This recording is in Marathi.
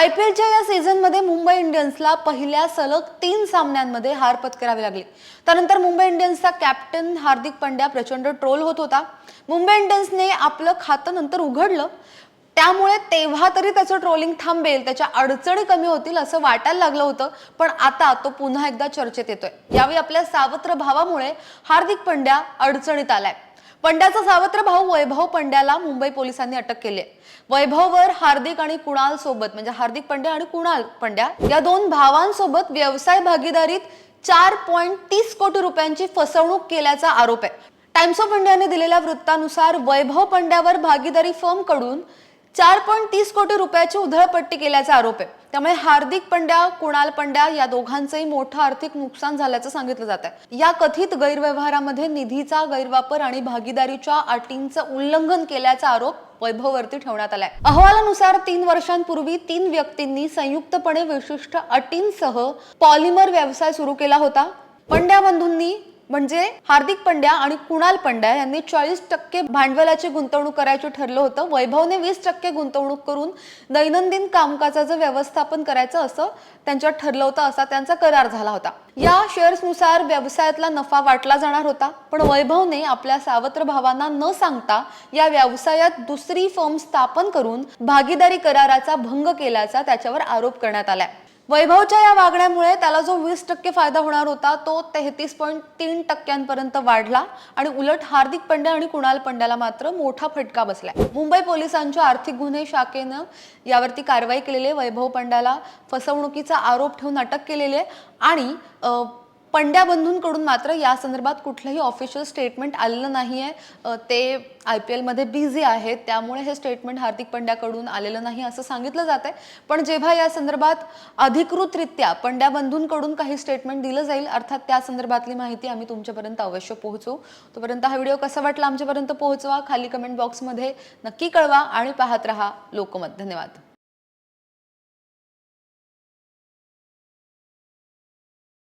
आय पी एलच्या या सीझनमध्ये मुंबई इंडियन्सला पहिल्या सलग तीन सामन्यांमध्ये हार पत्करावी लागली. त्यानंतर मुंबई इंडियन्सचा कॅप्टन हार्दिक पंड्या प्रचंड ट्रोल होत होता. मुंबई इंडियन्सने आपलं खातं नंतर उघडलं. त्यामुळे तेव्हा तरी त्याचं ट्रोलिंग थांबेल त्याच्या अडचणी कमी होतील असं वाटायला लागलं होतं. पण आता तो पुन्हा एकदा चर्चेत येतोय. यावेळी आपल्या सावत्र भावामुळे हार्दिक पंड्या अडचणीत आलाय. पंड्याचा सावत्र भाऊ वैभव पंड्याला मुंबई पोलिसांनी अटक केली वैभववर हार्दिक आणि कुणाल सोबत म्हणजे हार्दिक पंड्या आणि कुणाल पंड्या या दोन भावांसोबत व्यवसाय भागीदारीत चार पॉईंट तीस कोटी रुपयांची फसवणूक केल्याचा आरोप आहे. टाइम्स ऑफ इंडियाने दिलेल्या वृत्तानुसार वैभव पंड्यावर भागीदारी फर्मकडून चार पॉईंट तीस कोटी रुपयाची उधळपट्टी केल्याचा आरोप आहे. त्यामुळे हार्दिक पंड्या कुणाल पंड्या या दोघांचंही मोठं आर्थिक नुकसान झाल्याचं सांगितलं जात आहे. या कथित गैरव्यवहारामध्ये निधीचा गैरवापर आणि भागीदारीच्या अटींचं उल्लंघन केल्याचा आरोप वैभववरती ठेवण्यात आलाय. अहवालानुसार तीन वर्षांपूर्वी तीन व्यक्तींनी संयुक्तपणे विशिष्ट अटींसह पॉलिमर व्यवसाय सुरू केला होता. पंड्या बंधूंनी म्हणजे हार्दिक पंड्या आणि कुणाल पंड्या यांनी चाळीस टक्के भांडवलाची गुंतवणूक करायची ठरलं होतं. वैभवने वीस टक्के गुंतवणूक करून दैनंदिन कामकाजाचं व्यवस्थापन करायचं असं त्यांच्यात ठरलं होतं असा त्यांचा करार झाला होता. या शेअर्सनुसार व्यवसायातला नफा वाटला जाणार होता. पण वैभवने आपल्या सावत्र भावांना न सांगता या व्यवसायात दुसरी फर्म स्थापन करून भागीदारी कराराचा भंग केल्याचा त्याच्यावर आरोप करण्यात आलाय. वैभवच्या या वागण्यामुळे त्याला जो वीस टक्के फायदा होणार होता तो तेहतीस पॉईंट तीन टक्क्यांपर्यंत वाढला आणि उलट हार्दिक पंड्या आणि कुणाल पंड्याला मात्र मोठा फटका बसलाय. मुंबई पोलिसांच्या आर्थिक गुन्हे शाखेनं यावरती कारवाई केलेली आहे. वैभव पंड्याला फसवणुकीचा आरोप ठेवून अटक केलेली आहे. आणि पंड्या बंधूंकडून मात्र या संदर्भात कुठलंही ऑफिशियल स्टेटमेंट आलेलं नाही आहे ते आय पी एलमध्ये बिझी आहेत. त्यामुळे हे स्टेटमेंट हार्दिक पंड्याकडून आलेलं नाही असं सांगितलं जात आहे पण जेव्हा या संदर्भात अधिकृतरित्या पंड्या बंधूंकडून काही स्टेटमेंट दिलं जाईल अर्थात त्या संदर्भातली माहिती आम्ही तुमच्यापर्यंत अवश्य पोहोचू तोपर्यंत हा व्हिडिओ कसा वाटला आमच्यापर्यंत पोहोचवा. खाली कमेंट बॉक्समध्ये नक्की कळवा आणि पाहत रहा लोकमत. धन्यवाद.